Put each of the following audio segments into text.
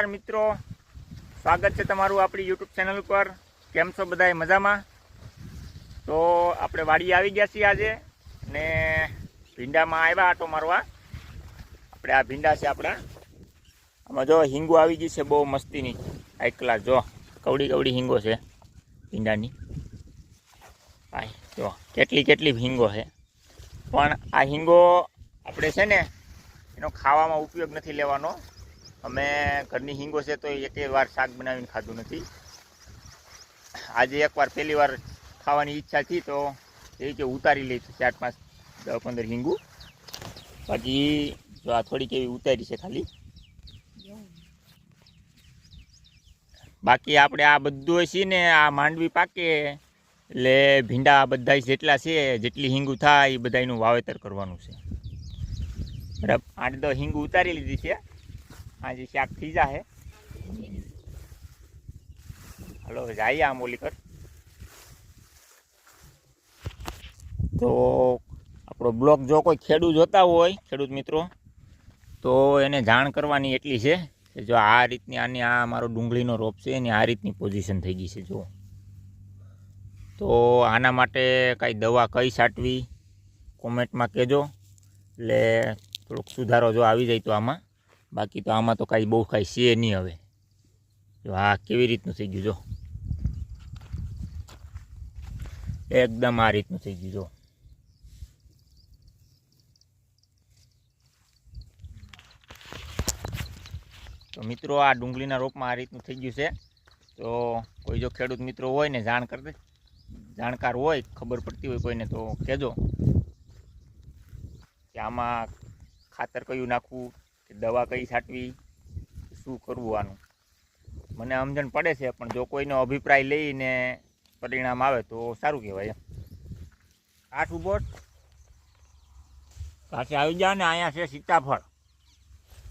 નમસ્કાર મિત્રો. સ્વાગત છે તમારું આપણી યુટ્યુબ ચેનલ ઉપર. કેમ છો બધાએ મજામાં? તો આપણે વાડી આવી ગયા છીએ આજે ને ભીંડામાં આવ્યા આટો મારવા. આપણે આ ભીંડા છે આપણા. આમાં જો હિંગો આવી ગઈ છે બહુ મસ્તીની. એકલા જો, કવડી કવડી હિંગો છે ભીંડાની. હા જો, કેટલી કેટલી હિંગો છે. પણ આ હિંગો આપણે છે ને, એનો ખાવામાં ઉપયોગ નથી લેવાનો. અમે ઘરની હિંગો છે તો એકે વાર શાક બનાવીને ખાધું નથી. આજે એકવાર પહેલી વાર ખાવાની ઈચ્છા થઈ તો એ કે ઉતારી લઈ ચાર પાંચ દસ પંદર હિંગું. બાકી જો આ થોડીક એવી ઉતારી છે ખાલી. બાકી આપણે આ બધું છે ને આ માંડવી પાકે એટલે ભીંડા બધા જેટલા છે, જેટલી હિંગું થાય એ બધાનું વાવેતર કરવાનું છે. બરાબર? આઠ દસ હિંગું ઉતારી લીધી છે. આજે શાક થઈ જાહે. હાલો જઈએ આમ ઓલી કર. તો આપણો બ્લોગ જો કોઈ ખેડૂત જોતા હોય, ખેડૂત મિત્રો, તો એને જાણ કરવાની એટલી છે કે જો આ રીતની આની આ મારો ડુંગળીનો રોપ છે એની આ રીતની પોઝિશન થઈ ગઈ છે જો તો આના માટે કાંઈ દવા કઈ છાંટવી? કોમેન્ટમાં કહેજો. એટલે થોડોક સુધારો જો આવી જાય તો આમાં. બાકી તો આમાં તો કાંઈ બહુ કાંઈ છે નહીં હવે. જો આ કેવી રીતનું થઈ ગયું જો. એકદમ આ રીતનું થઈ ગયું જો. તો મિત્રો આ ડુંગળીના રોપમાં આ રીતનું થઈ ગયું છે. તો કોઈ જો ખેડૂત મિત્રો હોય ને જાણ કરી દે. જાણકાર હોય, ખબર પડતી હોય કોઈને તો કહેજો. કે આમાં ખાતર કયું નાખવું? દવા કઈ છાંટવી શું કરવું આનું? મને સમજણ પડે છે પણ જો કોઈનો અભિપ્રાય લઈને પરિણામ આવે તો સારું કહેવાય એમ. કાઠ ઊભો કાઠે આવી જાઓ ને અહીંયા છે સીતાફળ.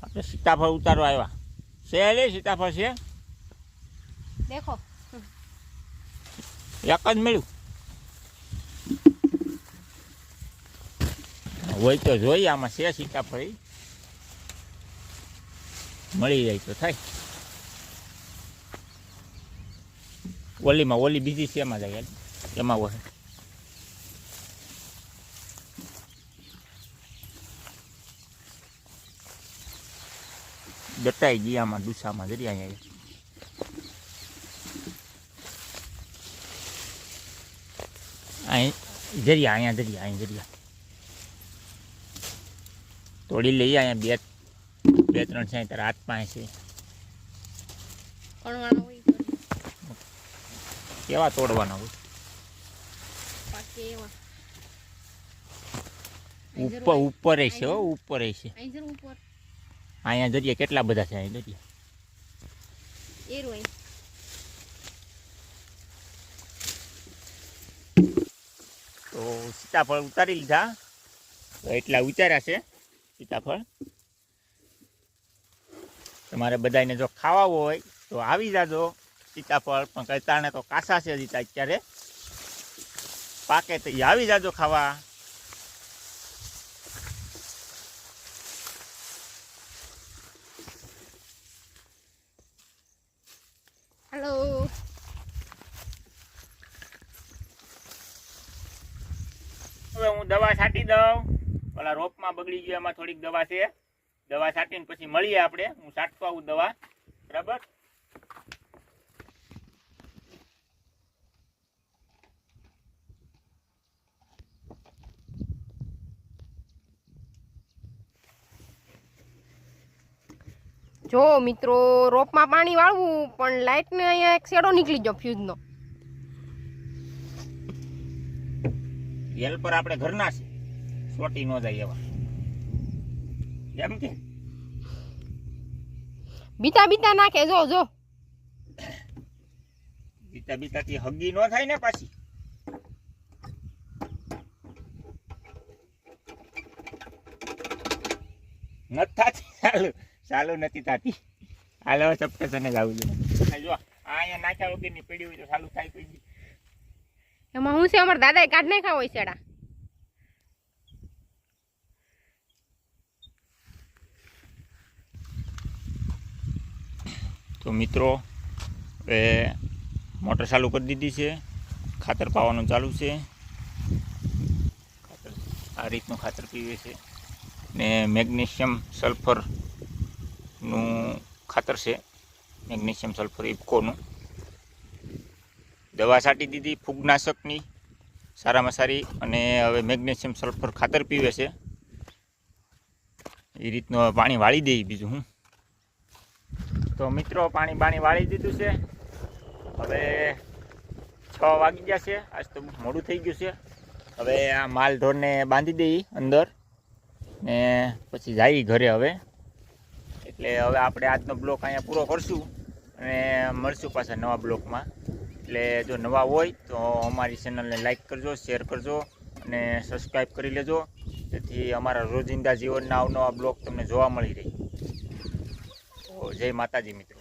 આપણે સીતાફળ ઉતારવા આવ્યા. છે લે સીતાફળ છે? દેખો. એક જ મળ્યું. હોય તો જોઈએ આમાં છે સીતાફળ. મળી જાય તો થાય. ઓલીમાં ઓલી બીજી છે એમાં જાય એમાં હોય. દટાઈ ગઈ આમાં ડુસામાં જરી અહીંયા અહીં જરિયા અહીંયા જરિયા અહીં જરિયા તોડી લઈએ અહીંયા બે બે ત્રણ છે તાર હાથ પાસે કેવા તોડવાના હોય? ઉપર ઉપર છે હો ઉપર છે. અહીંયા જરિયા કેટલા બધા છે અહીં. જરિયા તો સીતાફળ ઉતારી લીધા. એટલા ઉતાર્યા છે સીતાફળ. તમારે બધાને જો ખાવા હોય તો આવી જાજો સીતાફળ પણ કહેતાને તો કાસા છે હજી અત્યારે. પાકે તો આવી જાજો ખાવા. હેલો. હવે હું દવા છાંટી દઉં. ઓલા રોપમાં બગડી ગયો એમાં થોડીક દવા છે. દવા છાંટીને પછી મળીએ આપણે. હું છાંટતો આવું દવા. બરાબર? જો મિત્રો રોપમાં પાણી વાળવું પણ લાઈટ ને અહીંયા એક શેડો નીકળી ગયો ફ્યુઝ નો. હેલ્પર આપણે ઘરના છે. સોટી ન જાય એવા. એમ કે? બીતા બીતા નાખે જો જો. બીતા બીતાથી હગી નો થાય ને પાછી. નથી થાતી. ચાલુ ચાલુ નથી થતી. હાલો સપ્ટેશને જવું જોઈએ જો અહીંયા નાખ્યા વગરની પીડી હોય તો ચાલુ થાય દી. એમાં હું છે? અમારા દાદાએ કાઢ નાખ્યા હોય શેડા. તો મિત્રો, હવે મોટર ચાલુ કરી દીધી છે. ખાતર પાવાનું ચાલુ છે. ખાતર આ રીતનું ખાતર પીવે છે. ને મેગ્નેશિયમ સલ્ફરનું ખાતર છે. મેગ્નેશિયમ સલ્ફર ઇફકોનું. દવા છાંટી દીધી ફૂગનાશકની, સારામાં સારી. અને હવે મેગ્નેશિયમ સલ્ફર ખાતર પીવે છે. એ રીતનું પાણી વાળી દઈએ બીજું હું. તો મિત્રો, પાણી બાણી વાળી દીધું છે. હવે છ વાગી ગયા છે. આજ તો મોડું થઈ ગયું છે. હવે આ માલ ઢોરને બાંધી દઈએ અંદર ને પછી જઈએ ઘરે હવે. એટલે હવે આપણે આજનો બ્લોક અહીંયા પૂરો કરશું અને મળશું પાછા નવા બ્લોકમાં. એટલે જો નવા હોય તો અમારી ચેનલને લાઈક કરજો, શેર કરજો અને સબસ્ક્રાઈબ કરી લેજો. જેથી અમારા રોજિંદા જીવનના અવનવા બ્લોક તમને જોવા મળી રહે. જય માતાજી મિત્રો.